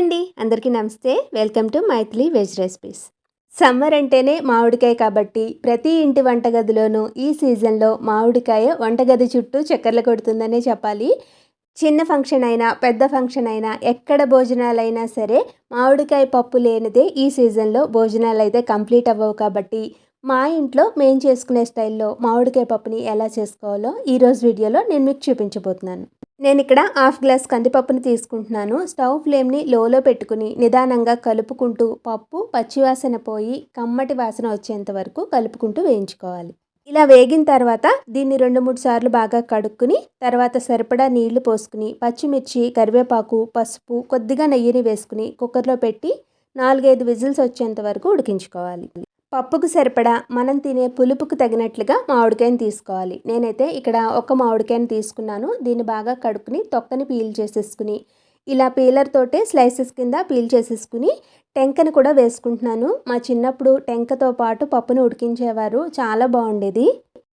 అండి. అందరికీ నమస్తే. Welcome to Mythili veg recipes. Summer అంటేనే మామిడికాయ కాబట్టి ప్రతి ఇంటి వంటగదిలోనూ ఈ సీజన్లో మామిడికాయ వంటగది చుట్టూ చక్కర్లు కొడుతుందనే చెప్పాలి. చిన్న ఫంక్షన్ అయినా పెద్ద ఫంక్షన్ అయినా ఎక్కడ భోజనాలైనా సరే మామిడికాయ పప్పు లేనిదే ఈ సీజన్లో భోజనాలు అయితే కంప్లీట్ అవ్వవు కాబట్టి మా ఇంట్లో మేము చేసుకునే స్టైల్లో మామిడికాయ పప్పుని ఎలా చేసుకోవాలో ఈరోజు వీడియోలో నేను మీకు చూపించబోతున్నాను. నేను ఇక్కడ హాఫ్ గ్లాస్ కందిపప్పుని తీసుకుంటున్నాను. స్టవ్ ఫ్లేమ్ని లోలో పెట్టుకుని నిదానంగా కలుపుకుంటూ పప్పు పచ్చివాసన పోయి కమ్మటి వాసన వచ్చేంత వరకు కలుపుకుంటూ వేయించుకోవాలి. ఇలా వేగిన తర్వాత దీన్ని రెండు మూడు సార్లు బాగా కడుక్కుని తర్వాత సరిపడా నీళ్ళు పోసుకుని పచ్చిమిర్చి కరివేపాకు పసుపు కొద్దిగా నెయ్యిని వేసుకుని కుక్కర్లో పెట్టి నాలుగైదు విజిల్స్ వచ్చేంత వరకు ఉడికించుకోవాలి. పప్పుకు సరిపడా మనం తినే పులుపుకు తగినట్లుగా మామిడికాయని తీసుకోవాలి. నేనైతే ఇక్కడ ఒక మామిడికాయని తీసుకున్నాను. దీన్ని బాగా కడుక్కుని తొక్కని పీల్ చేసేసుకుని ఇలా పీలర్ తోటే స్లైసెస్ కింద పీల్ చేసేసుకుని టెంకని కూడా వేసుకుంటున్నాను. మా చిన్నప్పుడు టెంకతో పాటు పప్పును ఉడికించేవారు. చాలా బాగుండేది.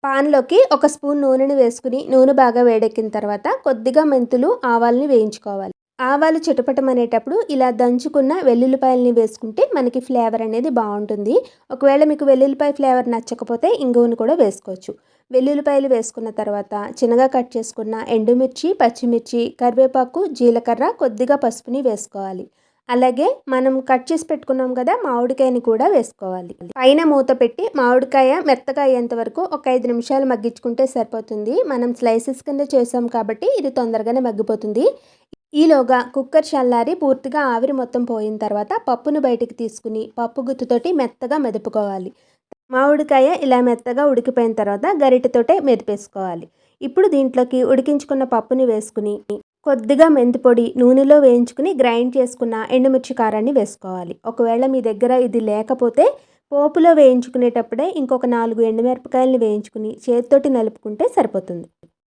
పాన్లోకి ఒక స్పూన్ నూనెని వేసుకుని నూనె బాగా వేడెక్కిన తర్వాత కొద్దిగా మెంతులు ఆవాల్ని వేయించుకోవాలి. ఆవాలు చిటపటమనేటప్పుడు ఇలా దంచుకున్న వెల్లుల్లిపాయలని వేసుకుంటే మనకి ఫ్లేవర్ అనేది బాగుంటుంది. ఒకవేళ మీకు వెల్లుల్లిపాయ ఫ్లేవర్ నచ్చకపోతే ఇంగువను కూడా వేసుకోవచ్చు. వెల్లుల్లిపాయలు వేసుకున్న తర్వాత చిన్నగా కట్ చేసుకున్న ఎండుమిర్చి పచ్చిమిర్చి కరివేపాకు జీలకర్ర కొద్దిగా పసుపుని వేసుకోవాలి. అలాగే మనం కట్ చేసి పెట్టుకున్నాం కదా మామిడికాయని కూడా వేసుకోవాలి. పైన మూత పెట్టి మామిడికాయ మెత్తగా అయ్యేంత వరకు ఒక ఐదు నిమిషాలు మగ్గించుకుంటే సరిపోతుంది. మనం స్లైసెస్ కింద చేసాం కాబట్టి ఇది తొందరగానే మగ్గిపోతుంది. ఈలోగా కుక్కర్ చల్లారి పూర్తిగా ఆవిరి మొత్తం పోయిన తర్వాత పప్పును బయటికి తీసుకుని పప్పు గుత్తుతోటి మెత్తగా మెదుపుకోవాలి. మామిడికాయ ఇలా మెత్తగా ఉడికిపోయిన తర్వాత గరిటెతోటే మెదిపేసుకోవాలి. ఇప్పుడు దీంట్లోకి ఉడికించుకున్న పప్పుని వేసుకుని కొద్దిగా మెంతిపొడి నూనెలో వేయించుకుని గ్రైండ్ చేసుకున్న ఎండుమిర్చి కారాన్ని వేసుకోవాలి. ఒకవేళ మీ దగ్గర ఇది లేకపోతే పోపులో వేయించుకునేటప్పుడే ఇంకొక నాలుగు ఎండుమిరపకాయలని వేయించుకుని చేతితోటి నలుపుకుంటే సరిపోతుంది.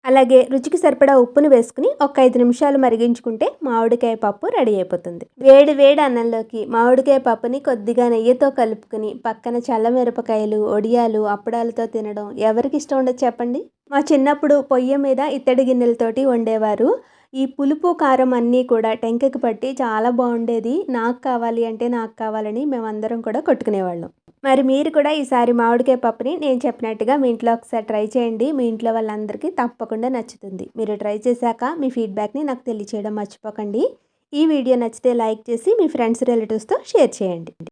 అలాగే రుచికి సరిపడా ఉప్పును వేసుకుని ఒక ఐదు నిమిషాలు మరిగించుకుంటే మామిడికాయ పప్పు రెడీ అయిపోతుంది. వేడి వేడి అన్నంలోకి మామిడికాయ పప్పుని కొద్దిగా నెయ్యితో కలుపుకుని పక్కన చల్లమిరపకాయలు ఒడియాలు అప్పడాలతో తినడం ఎవరికి ఇష్టం ఉండదు చెప్పండి? మా చిన్నప్పుడు పొయ్యి మీద ఇత్తడి గిన్నెలతోటి వండేవారు. ఈ పులుపు కారం అన్నీ కూడా టెంకకి పట్టి చాలా బాగుండేది. నాకు కావాలి అంటే నాకు కావాలని మేమందరం కూడా కొట్టుకునేవాళ్ళం. మరి మీరు కూడా ఈసారి మామిడికాయ పప్పుని నేను చెప్పినట్టుగా మీ ఇంట్లో ఒకసారి ట్రై చేయండి. మీ ఇంట్లో వాళ్ళందరికీ తప్పకుండా నచ్చుతుంది. మీరు ట్రై చేశాక మీ ఫీడ్బ్యాక్ని నాకు తెలియచేయడం మర్చిపోకండి. ఈ వీడియో నచ్చితే లైక్ చేసి మీ ఫ్రెండ్స్ రిలేటివ్స్తో షేర్ చేయండి.